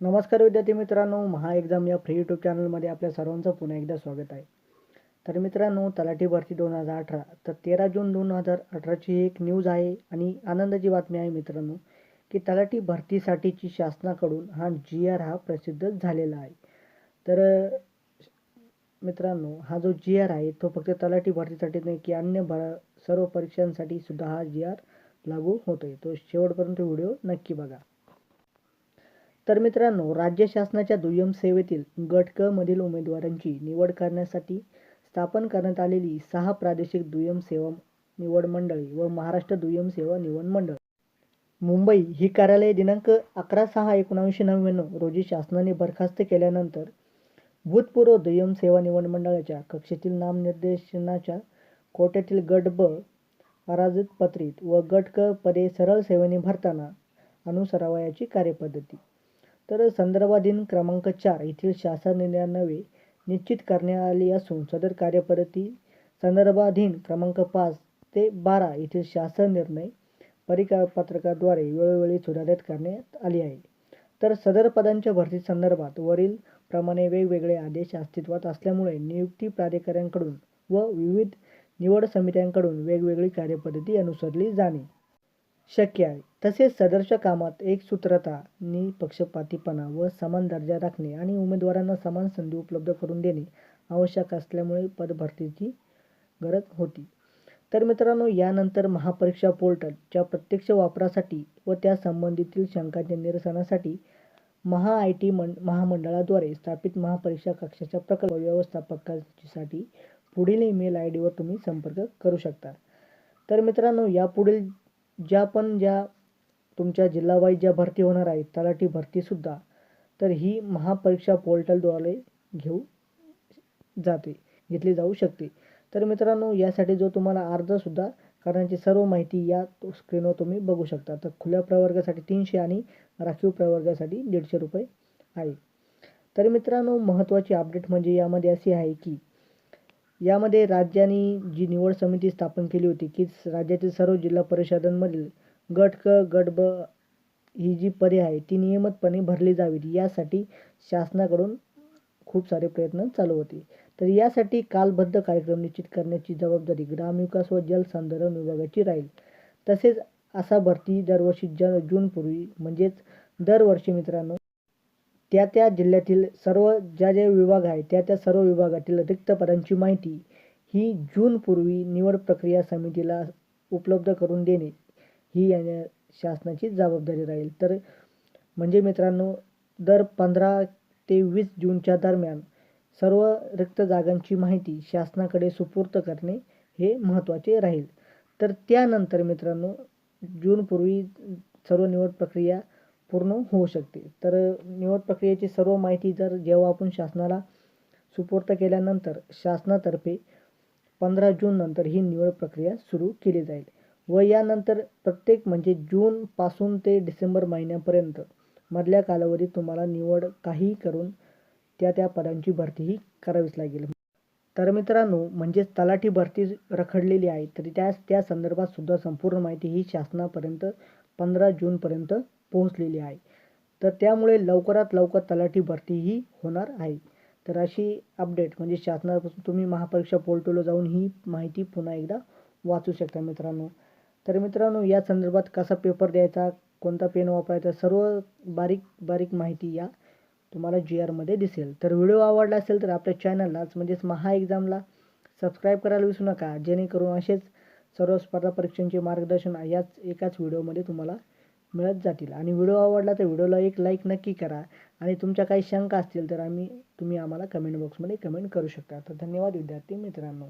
नमस्कार विद्यार्थी मित्रांनो महा एक्झाम या फ्री यूट्यूब चॅनलमध्ये आपल्या सर्वांचं पुन्हा एकदा स्वागत आहे. तर मित्रांनो तलाठी भरती दोन हजार अठरा तर तेरा जून दोन हजार अठराची एक न्यूज आहे आणि आनंदाची बातमी आहे मित्रांनो की तलाठी भरतीसाठीची शासनाकडून हा जी आर हा प्रसिद्ध झालेला आहे. तर मित्रांनो हा जो जी आर आहे तो फक्त तलाठी भरतीसाठी नाही की अन्य भर सर्व परीक्षांसाठी सुद्धा हा जी आर लागू होतोय. तो शेवटपर्यंत व्हिडिओ नक्की बघा. तर मित्रांनो राज्य शासनाच्या दुय्यम सेवेतील गट क मधील उमेदवारांची निवड करण्यासाठी स्थापन करण्यात आलेली सहा प्रादेशिक दुय्यम सेवा निवड मंडळी व महाराष्ट्र दुय्यम सेवा निवड मंडळ. मुंबई ही कार्यालय दिनांक अकरा सहा एकोणावीसशे नव्याण्णव रोजी शासनाने बरखास्त केल्यानंतर भूतपूर्व दुय्यम सेवा निवड मंडळाच्या कक्षेतील नामनिर्देशनाच्या कोट्यातील गट ब पराजित पत्रित व गट क पदे सरळ सेवेने भरताना अनुसरावयाची कार्यपद्धती. तर संदर्भाधीन क्रमांक चार येथील शासन निर्णयानवे निश्चित करण्यात आली असून सदर कार्यपद्धती संदर्भाधीन क्रमांक पाच ते बारा येथील शासन निर्णय परिपत्रकाद्वारे वेळोवेळी सुधारित करण्यात आली आहे. तर सदर पदांच्या भरती संदर्भात वरील प्रमाणे वेगवेगळे आदेश अस्तित्वात असल्यामुळे नियुक्ती प्राधिकाऱ्यांकडून व विविध निवड समित्यांकडून वेगवेगळी कार्यपद्धती अनुसरली जाणे. शक्य आहे. तसेच सदरच्या कामात एक सूत्रता नि निपक्षपातीपणा व समान दर्जा राखणे आणि उमेदवारांना समान संधी उपलब्ध करून देणे आवश्यक असल्यामुळे पदभरतीची गरज होती. तर मित्रांनो यानंतर महापरीक्षा पोर्टलच्या प्रत्यक्ष वापरासाठी व त्या संबंधितील शंकांच्या निरसनासाठी महा आय टी मं महामंडळाद्वारे स्थापित महापरीक्षा कक्षाच्या प्रकल्प व्यवस्थापकांसाठी पुढील ईमेल आय डीवर तुम्ही संपर्क करू शकता. तर मित्रांनो यापुढील ज्या पण ज्या तुमच्या जिल्हावाईज ज्या भरती होणार आहेत तलाठी भरतीसुद्धा तर ही महापरीक्षा पोर्टलद्वारे घेऊ जाते घेतली जाऊ शकते. तर मित्रांनो यासाठी जो तुम्हाला अर्जसुद्धा करण्याची सर्व माहिती या स्क्रीनवर तुम्ही बघू शकता. तर खुल्या प्रवर्गासाठी तीनशे आणि राखीव प्रवर्गासाठी दीडशे रुपये आहे. तर मित्रांनो महत्त्वाची अपडेट म्हणजे यामध्ये अशी आहे की यामध्ये राज्यांनी जी निवड समिती स्थापन केली होती की राज्यातील सर्व जिल्हा परिषदांमधील गट क गट ब ही जी पदे आहे ती नियमितपणे भरली जावीत. यासाठी शासनाकडून खूप सारे प्रयत्न चालू होते. तर यासाठी कालबद्ध कार्यक्रम निश्चित करण्याची जबाबदारी ग्रामविकास व जलसंधारण विभागाची राहील. तसेच असा भरती दरवर्षी ज जूनपूर्वी म्हणजेच दरवर्षी मित्रांनो त्या त्या जिल्ह्यातील सर्व ज्या ज्या विभाग आहे त्या त्या सर्व विभागातील रिक्त पदांची माहिती ही जूनपूर्वी निवड प्रक्रिया समितीला उपलब्ध करून देणे ही या शासनाची जबाबदारी राहील. तर म्हणजे मित्रांनो दर पंधरा ते वीस जूनच्या दरम्यान सर्व रिक्त जागांची माहिती शासनाकडे सुपूर्त करणे हे महत्त्वाचे राहील. तर त्यानंतर मित्रांनो जूनपूर्वी सर्व निवड प्रक्रिया पूर्ण होऊ शकते तर निवड प्रक्रियेची सर्व माहिती जर जेव्हा आपण शासनाला सुपूर्त केल्यानंतर शासनातर्फे पंधरा जूननंतर ही निवड प्रक्रिया सुरू केली जाईल व यानंतर प्रत्येक म्हणजे जूनपासून ते डिसेंबर महिन्यापर्यंत मधल्या कालावधीत तुम्हाला निवड काही करून त्या त्या पदांची भरतीही करावीच लागेल. तर मित्रांनो म्हणजेच तलाठी भरती रखडलेली आहे तरी त्या त्या संदर्भात सुद्धा संपूर्ण माहिती ही शासनापर्यंत पंधरा जूनपर्यंत पोहोचलेली आहे. तर त्यामुळे लवकरात लवकर तलाठी भरतीही होणार आहे. तर अशी अपडेट म्हणजे शासनापासून तुम्ही महापरीक्षा पोर्टलला जाऊन ही माहिती पुन्हा एकदा वाचू शकता मित्रांनो. तर मित्रांनो या संदर्भात कसा पेपर द्यायचा कोणता पेन वापरायचा सर्व बारीक बारीक माहिती या तुम्हाला जी आरमध्ये दिसेल. तर व्हिडिओ आवडला असेल तर आपल्या चॅनललाच म्हणजेच महा एक्झामला सबस्क्राईब करायला विसरू नका. जेणेकरून असेच सर्व स्पर्धा परीक्षांचे मार्गदर्शन याच एकाच व्हिडिओमध्ये तुम्हाला मिळत जातील. आणि व्हिडिओ आवडला तर व्हिडिओला एक लाईक नक्की करा. आणि तुमच्या काही शंका असतील तर आम्ही तुम्ही आम्हाला कमेंट बॉक्समध्ये कमेंट करू शकता. तर धन्यवाद विद्यार्थी मित्रांनो.